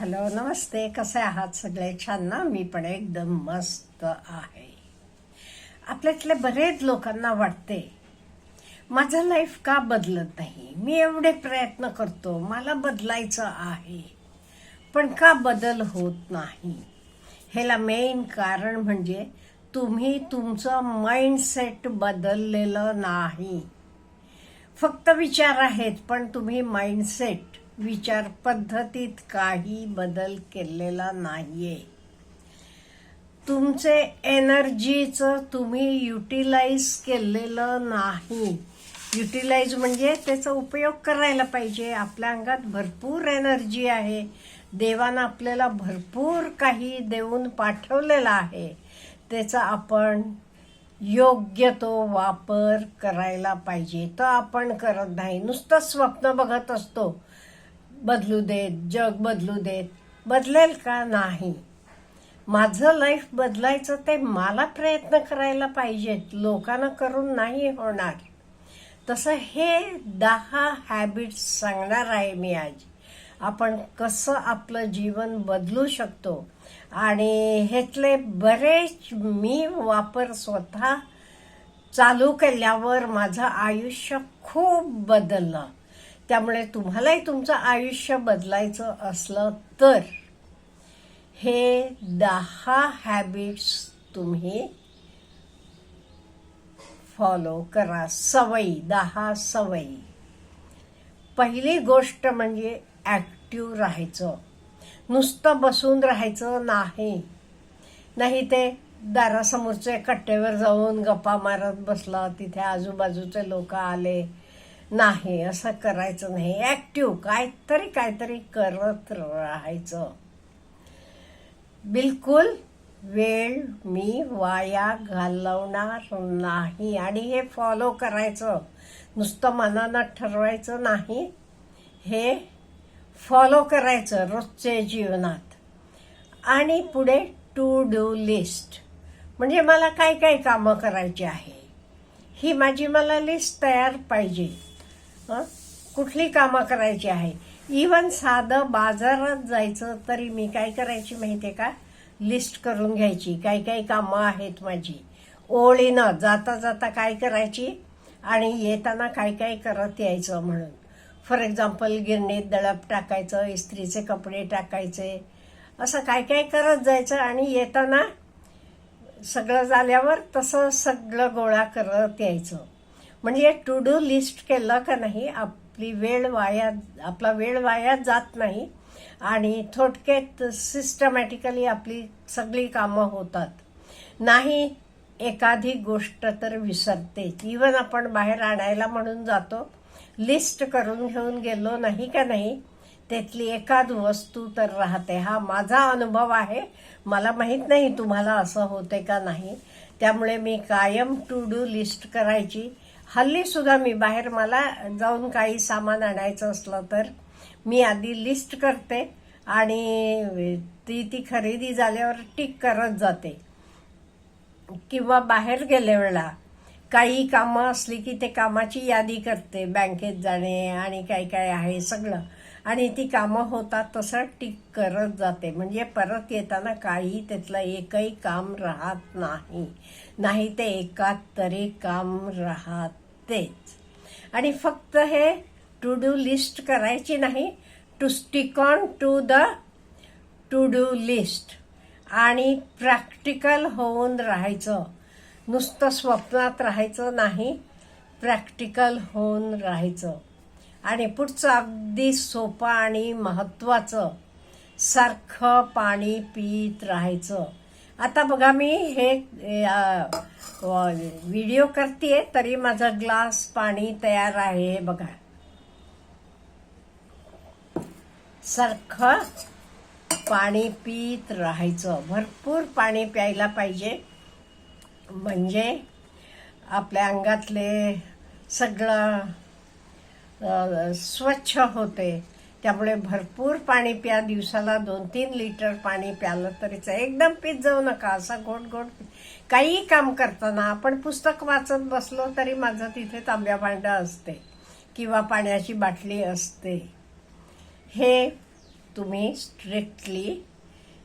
Hello नमस्ते. कसे आहात सगळे? छान ना? मी पण एकदम मस्त आहे. आपल्यातले बरेच लोकांना वाटते माझं लाईफ का बदलत नाही? मी एवढे प्रयत्न करतो मला बदलायचं आहे. पण का बदल होत नाही? ह्याला मेन कारण म्हणजे तुम्ही तुमचं माइंडसेट बदललेलं नाही. फक्त विचार आहेत पण तुम्ही माइंडसेट विचार पद्धतीत काही बदल केलेला नाहीये. तुमचे एनर्जीचं तुम्ही युटिलाइज केलेलं नाही. युटिलाइज म्हणजे त्याचा उपयोग करायला पाहिजे. आपल्या अंगात भरपूर एनर्जी आहे. देवानं आपल्याला भरपूर काही देऊन पाठवलेलं आहे. त्याचा आपण योग्य तो वापर करायला पाहिजे. तर आपण करत नाही. नुसतं स्वप्न बघत असतो. बदलू देत जग बदलू देत बदलेल का नाही? माझं लाईफ बदलायचं ते मला प्रयत्न करायला पाहिजेत. लोकांना करून नाही होणार. तसं हे दहा हॅबिट्स सांगणार आहे मी आज. आपण कसं आपलं जीवन बदलू शकतो? आणि ह्यातले बरेच मी वापर स्वतः चालू केल्यावर माझं आयुष्य खूप बदललं. त्यामुळे तुम्हालाही तुमचं आयुष्य बदलायचं असलं तर हे दहा हॅबिट्स तुम्ही फॉलो करा. सवयी दहा सवयी. पहिली गोष्ट म्हणजे ॲक्टिव्ह राहायचं. नुसतं बसून राहायचं नाही. नाही ते दारासमोरचे कट्टेवर जाऊन गप्पा मारत बसला तिथे आजूबाजूचे लोक आले नाही असं करायचं नाही. ॲक्टिव्ह काहीतरी काहीतरी करत राहायचं. बिलकुल वेळ मी वाया घालवणार नाही आणि हे फॉलो करायचं. नुसतं मनानं ठरवायचं नाही. हे फॉलो करायचं रोजच्या जीवनात. आणि पुढे टू डू लिस्ट म्हणजे मला काय काय कामं करायची आहे? ही माझी मला लिस्ट तयार पाहिजे. कुठली कामं करायची आहे? इवन साधं बाजारात जायचं तरी मी काय करायची माहिती आहे का? लिस्ट करून घ्यायची. काही काही कामं आहेत माझी? ओळीनं जाता जाता काय करायची? आणि येताना काय काय करत यायचं म्हणून. फॉर एक्झाम्पल गिरणीत दळप टाकायचं इस्त्रीचे कपडे टाकायचे. असं काय काय करत जायचं आणि येताना सगळं झाल्यावर तसं सगळं गोळा करत यायचं. म्हणजे टू डू लिस्ट केलं का नाही आपली वेळ वाया आपला वेळ वाया जात नाही आणि थोडक्यात सिस्टमॅटिकली आपली सगळी कामं होतात. नाही एखादी गोष्ट तर विसरते. इवन आपण बाहेर आणायला म्हणून जातो. लिस्ट करून घेऊन गेलो नाही का नाही त्यातली एखाद वस्तू तर राहते. हा माझा अनुभव आहे. मला माहीत नाही तुम्हाला असं होते का नाही. त्यामुळे मी कायम टू डू लिस्ट करायची. हल्ली सुद्धा मी बाहेर मला जाऊन काही सामान आणायचं असलं तर मी आधी लिस्ट करते आणि ती ती खरेदी झाल्यावर टिक करत जाते. किंवा बाहेर गेल्यावेळेला वेळा काही कामं असली की ते कामाची यादी करते बँकेत जाणे आणि काय काय आहे सगळं. आणि ती कामं होतात तसं टिक करत जाते. म्हणजे परत येताना काही त्यातलं एकही काम राहत नाही. नाही ते एकात तरी काम राहतेच. आणि फक्त हे टू डू लिस्ट करायची नाही to stick on to the to do list आणि प्रॅक्टिकल होऊन राहायचं. नुसतं स्वप्नात राहायचं नाही प्रॅक्टिकल होऊन राहायचं. आणि पुढचं अगदी सोपं आणि महत्त्वाचं सारखं पाणी पित राहायचं. आता बघा मी हे व्हिडिओ करते तरी माझा ग्लास पाणी तयार आहे बघा. सारखं पाणी पित राहायचं. भरपूर पाणी प्यायला पाहिजे. म्हणजे आपल्या अंगातले सगळं स्वच्छ होते. त्यामुळे भरपूर पाणी प्या. दिवसाला दोन तीन लिटर पाणी प्यालं तरीच एकदम पित जाऊ नका. असा गोट गोट काही काम करताना आपण पुस्तक वाचत बसलो तरी माझं तिथे तांब्या भांडं असते किंवा पाण्याची बाटली असते. हे तुम्ही स्ट्रिक्टली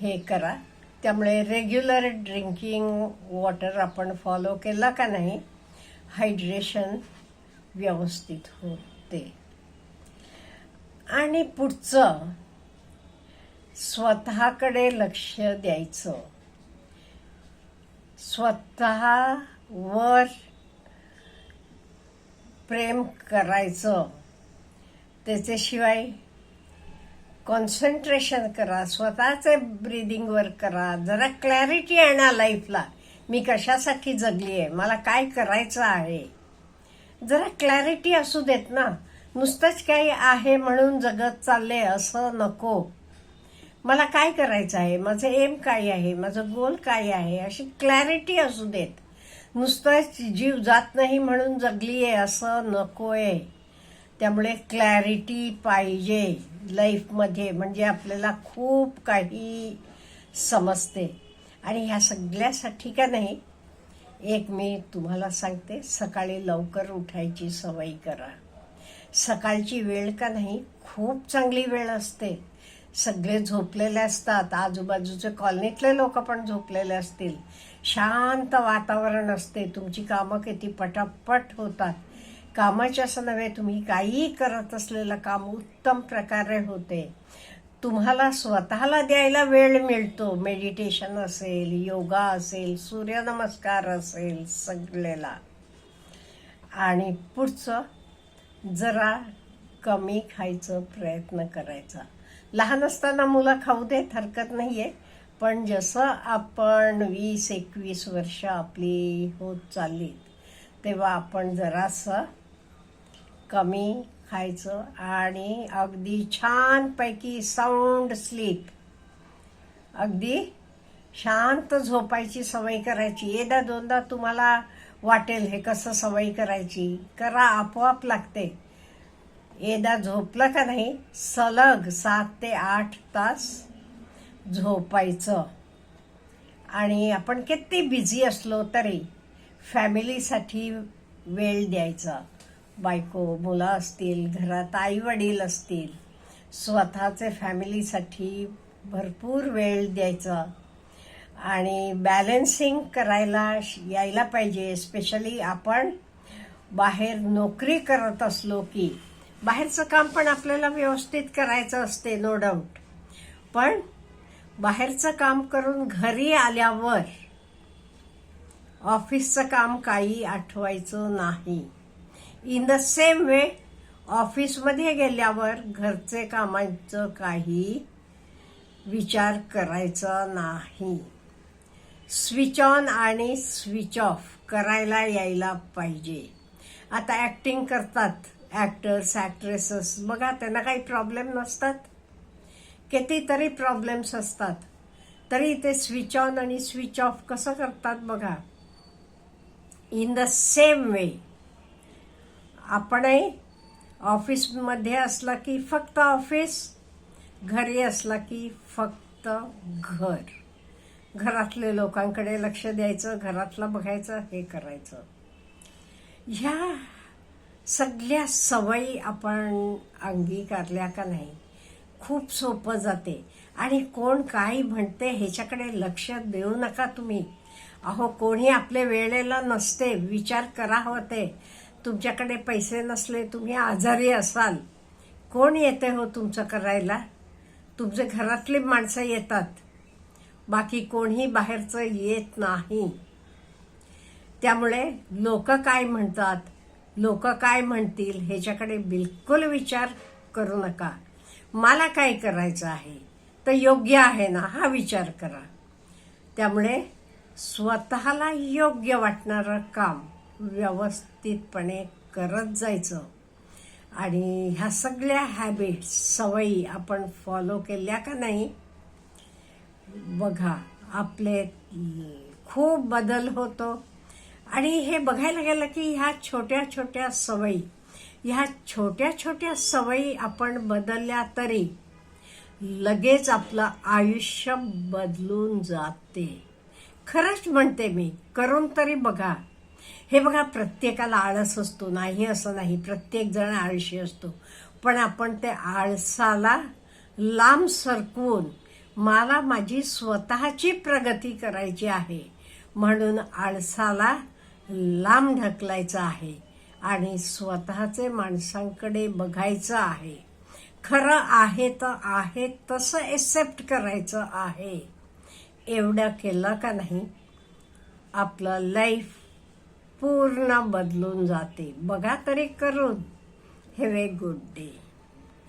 हे करा. त्यामुळे रेग्युलर ड्रिंकिंग वॉटर आपण फॉलो केला का नाही हायड्रेशन व्यवस्थित असते आणि पुढचं स्वतःकडे लक्ष द्यायचं. स्वतःवर प्रेम करायचं. त्याच्याशिवाय कॉन्सन्ट्रेशन करा स्वतःचे ब्रिदिंगवर करा. जरा क्लॅरिटी आणा लाईफला मी कशासाठी जगली आहे मला काय करायचं आहे? जरा क्लॅरिटी असू देत ना. नुसतंच काही आहे म्हणून जगत चालले असं नको. मला काय करायचं आहे? माझं एम काय आहे? माझं गोल काय आहे? अशी क्लॅरिटी असू देत. नुसतंच जीव जात नाही म्हणून जगली आहे असं नकोय. त्यामुळे क्लॅरिटी पाहिजे लाईफमध्ये म्हणजे आपल्याला खूप काही समजते. आणि ह्या सगळ्यासाठी का नाही एक मी तुम्हाला सांगते सकाळी लवकर उठायची सवय करा. सकाळची वेळ का नाही खूप चांगली वेळ असते. सगळे झोपलेले असतात आजूबाजूचे कॉलनीतले लोक पण झोपलेले असतील. शांत वातावरण असते तुमची कामं किती पटापट होतात. कामाच्या असं नव्हे तुम्ही काहीही करत असलेलं काम उत्तम प्रकारे होते. तुम्हाला स्वतःला द्यायला वेळ मिळतो. मेडिटेशन असेल योगा असेल सूर्यनमस्कार असेल सगळ्याला. आणि पुढचं जरा कमी खायचं प्रयत्न करायचा. लहान असताना मुलं खाऊ देत हरकत नाही आहे पण जसं आपण वीस एकवीस वर्ष आपली होत चालली तेव्हा आपण जरासं कमी खायचं आणि अगदी छानपैकी साऊंड स्लीप अगदी शांत झोपायची सवय करायची. एकदा दोनदा तुम्हाला वाटेल हे कसं सवय करायची. करा आपोआप लागते. एकदा झोपलं का नाही सलग सात ते आठ तास झोपायचं. आणि आपण किती बिझी असलो तरी फॅमिलीसाठी वेळ द्यायचा. बायको मुलं असतील घरात आई वडील असतील स्वतःचे फॅमिलीसाठी भरपूर वेळ द्यायचा आणि बॅलेन्सिंग करायला यायला पाहिजे. स्पेशली आपण बाहेर नोकरी करत असलो की बाहेरचं काम पण आपल्याला व्यवस्थित करायचं असते नो डाऊट पण बाहेरचं काम करून घरी आल्यावर ऑफिसचं काम काही आठवायचं नाही. इन द सेम वे ऑफिसमध्ये गेल्यावर घरचे कामांचं काही विचार करायचा नाही. स्विच ऑन आणि स्विच ऑफ करायला यायला पाहिजे. आता ॲक्टिंग करतात ॲक्टर्स ॲक्ट्रेसेस बघा त्यांना काही प्रॉब्लेम नसतात. कितीतरी प्रॉब्लेम्स असतात. तरी ते स्विच ऑन आणि स्विच ऑफ कसं करतात बघा. इन द सेम वे आपणही ऑफिसमध्ये असला की फक्त ऑफिस घरी असला की फक्त घर. घरातले लोकांकडे लक्ष द्यायचं घरातलं बघायचं हे करायचं. ह्या सगळ्या सवयी आपण अंगीकारल्या का नाही? खूप सोपं जाते. आणि कोण काय म्हणते ह्याच्याकडे लक्ष देऊ नका तुम्ही. अहो कोणी आपल्या वेळेला नसते विचार करा होते. तुमच्याकडे पैसे नसले तुम्ही आजारी असाल. कोण येते हो तुमचं करायला? तुमचे घरातली माणसं येतात. बाकी कोणीही बाहेरचं येत नाही. त्यामुळे लोक काय म्हणतात? लोक काय म्हणतील ह्याच्याकडे बिलकुल विचार करू नका. मला काय करायचं आहे? तर योग्य आहे ना हा विचार करा. त्यामुळे स्वतःला योग्य वाटणारं काम व्यवस्थितपणे करत जायचं. आणि ह्या सगळ्या हॅबिट्स सवयी आपण फॉलो केल्या का नाही? बघा आपले खूप बदल होतो. आणि हे बघायला गेलं की ह्या छोट्या छोट्या सवयी ह्या छोट्या छोट्या सवयी आपण बदलल्या तरी लगेच आपलं आयुष्य बदलून जाते. खरंच म्हणते मी करून तरी बघा. हे बघा प्रत्येकाला आळस असतो. नाही असं नाही. प्रत्येक जण आळशी असतो. पण आपण त्या आळसाला लांब सरकवून मला माझी स्वतःची प्रगती करायची आहे. म्हणून आळसाला लांब ढकलायचं आहे आणि स्वतःचे माणसांकडे बघायचं आहे. खरं आहे तर आहे तसं एक्सेप्ट करायचं आहे. एवढं केलं का नाही? आपलं लाईफ पूर्ण बदलून जाते. बघा तरी करून. Have a good day